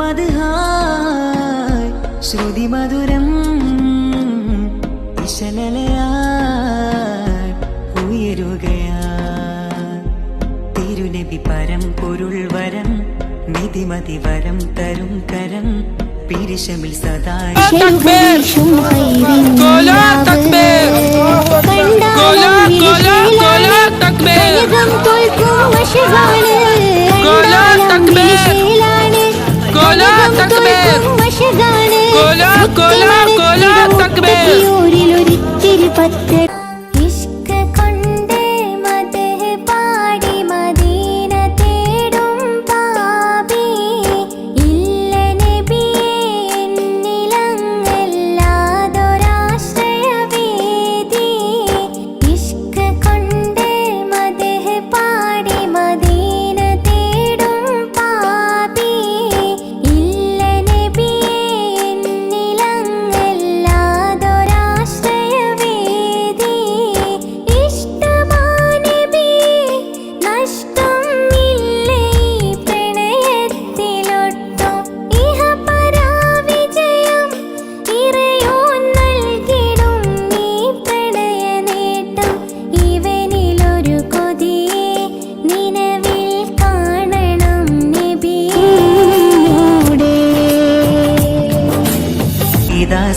മധുഹായ്. ശ്രുതി മധുരം ഇശലലയായി ഉയരുകയാ തിരുനബി പരം പൊരുൾ വരം നിധിമതി വരം തരും കരം പിരിശമിൽ സദാ വീശും കനകം കൊല വശമാണ്. മുത്തിനടുത്തെത്തിയോരിലൊരിത്തിരി പത്ത്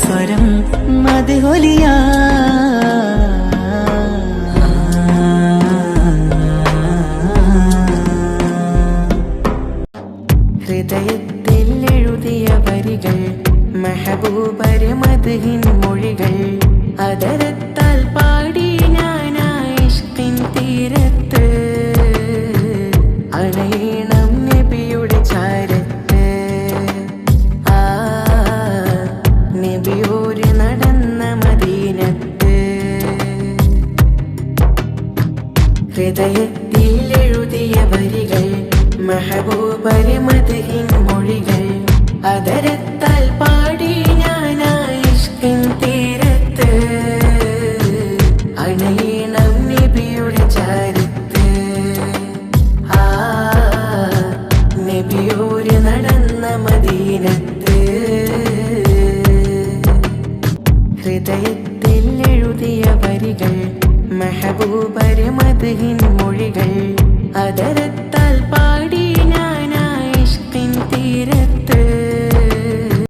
സ്വരം മധുഹൊലിയാ. ഹൃദയത്തിൽ എഴുതിയ വരികൾ മെഹബൂബര് മതിഹിൻ മൊഴികൾ. അതരത്താൽ പാടി ഞാനായിഷ്കിൻ തീരത്ത്. അണയണം ഹൃദയത്തിൽ എഴുതിയ വരികൾ മഹബൂ മധുഹിൻ മൊഴികൾ അതരത്താൽ മെഹബൂബര് മധുഹിൻ മൊഴികൾ അതരത്താൽ പാടി